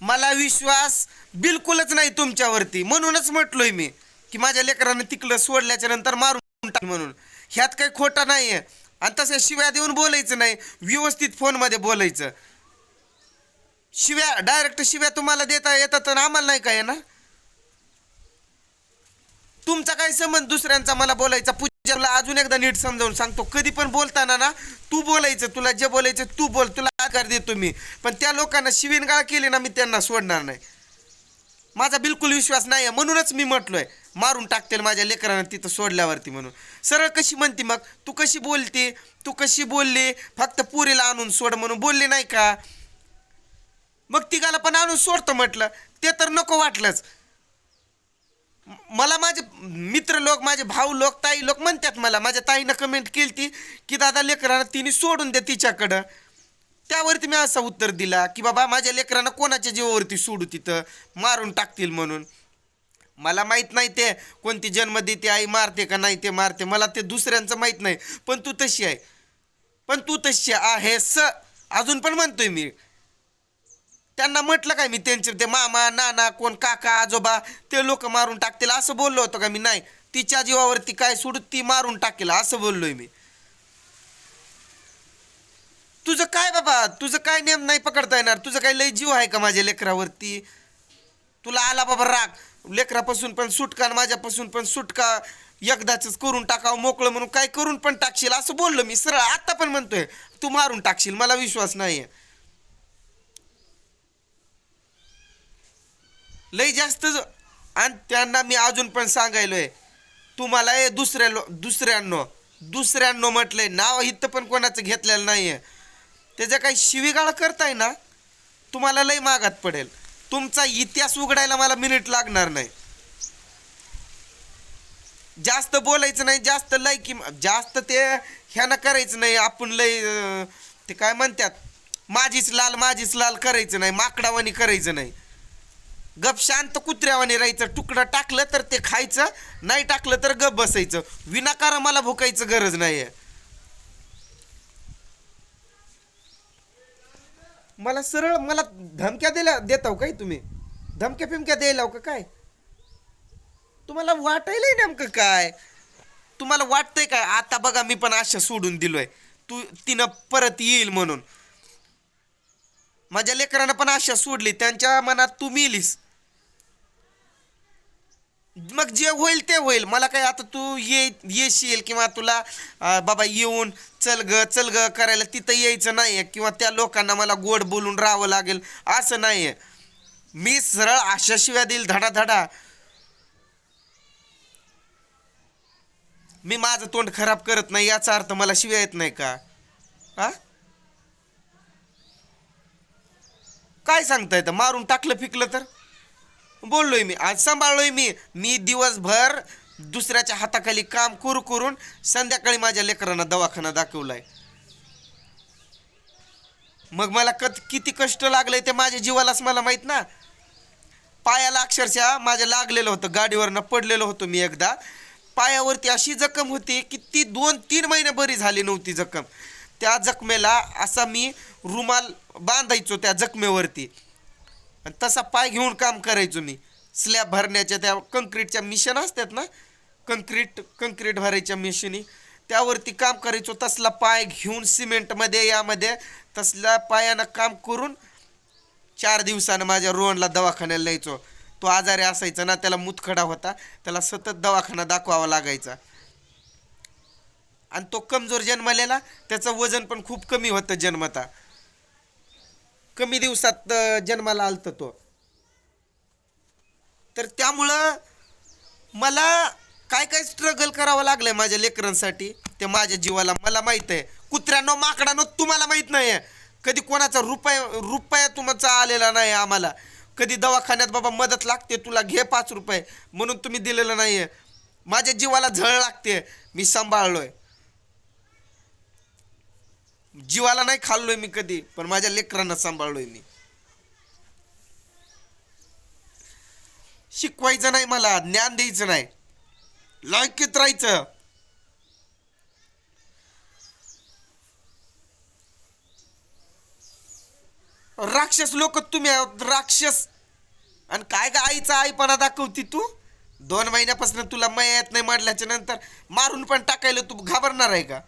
मला विश्वास बिलकुलच नाही तुमच्यावरती. म्हणूनच म्हटलोय मी की माझ्या लेकरानं तिकडं सोडल्याच्या नंतर मारून टाक म्हणून. ह्यात काही खोटा नाही आहे आणि तसं शिव्या देऊन बोलायचं नाही. व्यवस्थित फोनमध्ये बोलायचं. शिव्या डायरेक्ट शिव्या तुम्हाला देता येतात तर आम्हाला नाही काय ना? तुमचा काय संबंध दुसऱ्यांचा? मला बोलायचा. पूजाला अजून एकदा नीट समजावून सांगतो. कधी पण बोलताना ना तू बोलायचं तुला जे बोलायचं तू बोल. तुला आकार देतो मी. पण त्या लोकांना शिवीनगाळ केली ना मी त्यांना सोडणार नाही. माझा बिलकुल विश्वास नाही आहे म्हणूनच मी म्हटलोय मारून टाकतील माझ्या लेकरांना तिथं सोडल्यावरती म्हणून. सरळ कशी म्हणती मग? तू कशी बोलती? तू कशी बोलली? फक्त पुरीला आणून सोड म्हणून बोलली नाही का? मग तिघाला पण आणून सोडतो म्हटलं. ते तर नको वाटलंच. मला माझे मित्र लोक माझे भाऊ लोक ताई लोक म्हणतात मला माझ्या ताईनं कमेंट केली ती की दादा लेकरांना तिने सोडून द्या तिच्याकडं. त्यावरती मी असा उत्तर दिला की बाबा माझ्या लेकरांना कोणाच्या जीवावरती सोडू तिथं? मारून टाकतील म्हणून. मला माहीत नाही ते कोणती जन्म देते आई मारते का नाही ते मारते. मला ते दुसऱ्यांचं माहीत नाही. पण तू तशी आहे. पण तू तशी आहे स. अजून पण म्हणतोय मी. त्यांना म्हटलं काय मी त्यांचे? ते मामा नाना कोण काका आजोबा ते लोक मारून टाकतील. असं बोललो होतो का मी? नाही. तिच्या जीवावरती काय सोडू ती मारून टाकेल. असं बोललोय मी. तुझं काय बाबा? तुझं काय नेम नाही पकडता येणार? तुझं काय लय जीव आहे का माझ्या लेकरावरती? तुला आला बाबा राग. लेकरापासून पण सुटका आणि माझ्यापासून पण सुटका. एकदाच करून टाकावं मोकळं म्हणून काय करून पण टाकशील? असं बोललो मी. सरळ आता पण म्हणतोय. तू मारून टाकशील. मला विश्वास नाही आहे लय जास्त आणि त्यांना मी अजून पण सांगायलोय. तुम्हाला हे दुसऱ्या लो दुसऱ्यांनो दुसऱ्यांनो म्हटलंय नाव इथं पण कोणाचं घेतलेलं नाहीये. त्याचं काही शिवीगाळ करताय ना तुम्हाला लय मागात पडेल. तुमचा इतिहास उघडायला मला मिनिट लागणार नाही. जास्त बोलायचं नाही जास्त लय कि जास्त ते ह्यानं करायचं नाही आपण लय ते काय म्हणतात माझीच लाल माझीच लाल करायचं नाही माकडावानी करायचं नाही. गप शांत कुत्र्यावाने राहायचं तुकडं टाकलं तर ते खायचं नाही टाकलं तर गप बसायचं. विनाकारण मला भुकायचं गरज नाही आहे मला सरळ मला धमक्या दिल्या देताव काय तुम्ही? धमक्या फिमक्या द्यायला का काय? तुम्हाला वाटायलंय नेमकं काय? तुम्हाला वाटतंय काय आता बघा मी पण आशा सोडून दिलोय. तू तिनं परत येईल म्हणून. माझ्या लेकरांना पण आशा सोडली त्यांच्या मनात तू मिलीस. मग जे होईल ते होईल. मला काय आता तू ये येशील किंवा तुला बाबा येऊन चल ग चल ग करायला तिथं यायचं नाही आहे किंवा त्या लोकांना मला गोड बोलून राहावं लागेल असं नाही आहे मी सरळ आशाशिवाय देईल धडाधडा. मी माझं तोंड खराब करत नाही याचा अर्थ मला शिव्या येत नाही का? आ? काय सांगता येतं मारून टाकलं फिकलं तर? बोललोय मी आज सांभाळलोय मी. मी दिवसभर दुसऱ्याच्या हाताखाली काम करू करून संध्याकाळी माझ्या लेकरांना दवाखाना दाखवलाय. मग मला कत किती कष्ट लागलंय ते माझ्या जीवालाच मला माहीत ना. पायाला अक्षरशः माझ्या लागलेलं होतं गाडीवरनं पडलेलं होतं मी एकदा. पायावरती अशी जखम होती की ती दोन तीन महिने बरी झाली नव्हती जखम. त्या जखमेला असा मी रुमाल बांधायचो त्या जखमेवरती. आणि तसा पाय घेऊन काम करायचो मी. स्लॅब भरण्याच्या त्या कंक्रीटच्या मिशन असतात ना कंक्रीट कंक्रीट भरायच्या मिशनी त्यावरती काम करायचो. तसला पाय घेऊन सिमेंटमध्ये यामध्ये तसल्या पायानं काम करून चार दिवसानं माझ्या रोहनला दवाखान्याला न्यायचो. तो आजारी असायचा ना त्याला मुतखडा होता. त्याला सतत दवाखाना दाखवावा लागायचा. आणि तो कमजोर जन्मलेला त्याचं वजन पण खूप कमी होतं जन्मता. कमी दिवसात जन्माला आलतं तो. तर त्यामुळं मला काय काय स्ट्रगल करावं लागलंय माझ्या लेकरांसाठी? ते माझ्या जीवाला मला माहीत आहे. कुत्र्यानो माकडानो तुम्हाला माहीत नाही आहे कधी कोणाचा रुपया रुपया तुमचा आलेला नाही आम्हाला. कधी दवाखान्यात बाबा मदत लागते तुला घे पाच रुपये. म्हणून तुम्ही दिलेलं नाही आहे माझ्या जीवाला झळ लागते मी सांभाळलो आहे जीवाला नाही खाल्लोय मी कधी पण माझ्या लेकरांना सांभाळलोय मी. शिकवायचं नाही मला ज्ञान द्यायचं नाही. लायकीत राहायचं. राक्षस लोक तुम्ही राक्षस. आणि काय का आईचा आईपणा दाखवती तू? दोन महिन्यापासून तुला मया येत नाही म्हटल्याच्या नंतर मारून पण टाकायला तू घाबरणार आहे का?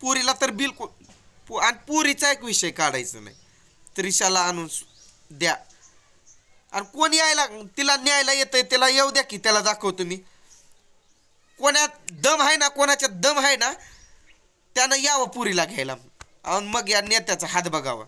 पुरीला तर बिलकुल पु- आणि पुरीचा एक विषय काढायचा नाही. त्रिशाला आणून द्या. आणि कोण यायला तिला न्यायला येतंय त्याला येऊ द्या की त्याला दाखवतो मी. कोणात दम आहे ना कोणाच्या दम आहे ना त्यानं यावं पुरीला घ्यायला. आणि मग या नेत्याचा हात बघावा.